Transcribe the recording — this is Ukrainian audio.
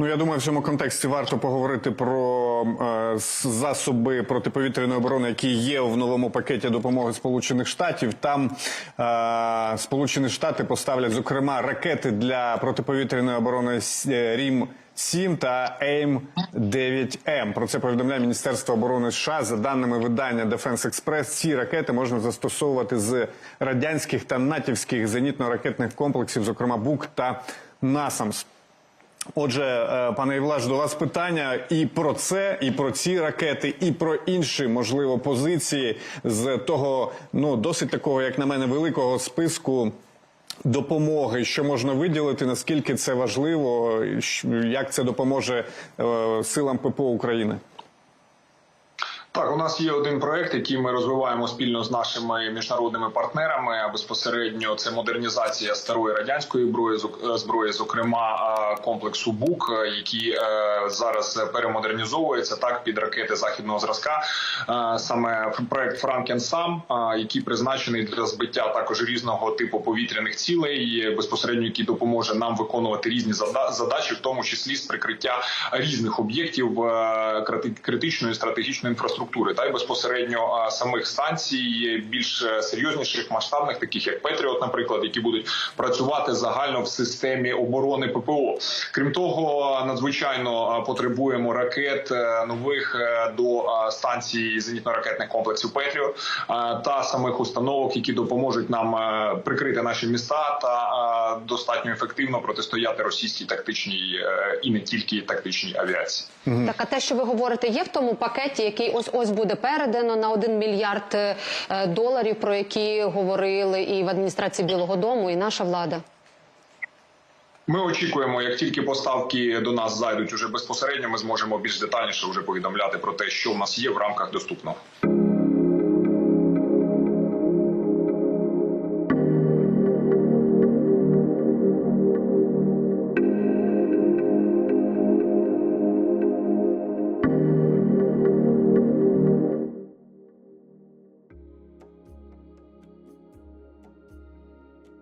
Ну я думаю, в цьому контексті варто поговорити про е, засоби протиповітряної оборони, які є в новому пакеті допомоги Сполучених Штатів. Там е, Сполучені Штати поставлять зокрема ракети для протиповітряної оборони е, Рім. 7 та АІМ 9 м Про це повідомляє Міністерство оборони США. За даними видання Defense Express, ці ракети можна застосовувати з радянських та натівських зенітно-ракетних комплексів, зокрема БУК та НАСАМС. Отже, е, пане Євлаш, до вас питання і про це, і про ці ракети, і про інші можливо позиції з того, ну досить такого, як на мене, великого списку. Допомоги, що можна виділити, наскільки це важливо, як це допоможе е, силам ППО України? Так, у нас є один проект, який ми розвиваємо спільно з нашими міжнародними партнерами. Безпосередньо це модернізація старої радянської зброї, е, зокрема е, комплексу БУК, е, який зараз перемодернізовується так під ракети західного зразка. Саме проект Франкен-Сам, е, який призначений для збиття також різного типу повітряних цілей, безпосередньо який допоможе нам виконувати різні зада- задачі, в тому числі з прикриття різних об'єктів критичної стратегічної інфраструктури, та й безпосередньо самих станцій більш е, серйозніших масштабних, таких як Петріот, наприклад, які будуть працювати загально в системі оборони ППО. Крім того, надзвичайно потребуємо ракет е, нових е, до станції зенітно-ракетних комплексів Петріот та самих установок, які допоможуть нам прикрити наші міста та достатньо ефективно протистояти російській тактичній і не тільки тактичній авіації. Так, а те, що ви говорите, є в тому пакеті, який ось ось буде передано на 1 мільярд е, доларів, про які говорили і в адміністрації Білого Дому, і наша влада. Ми очікуємо, як тільки поставки до нас зайдуть уже безпосередньо, ми зможемо більш детальніше вже повідомляти про те, що в нас є в рамках доступного.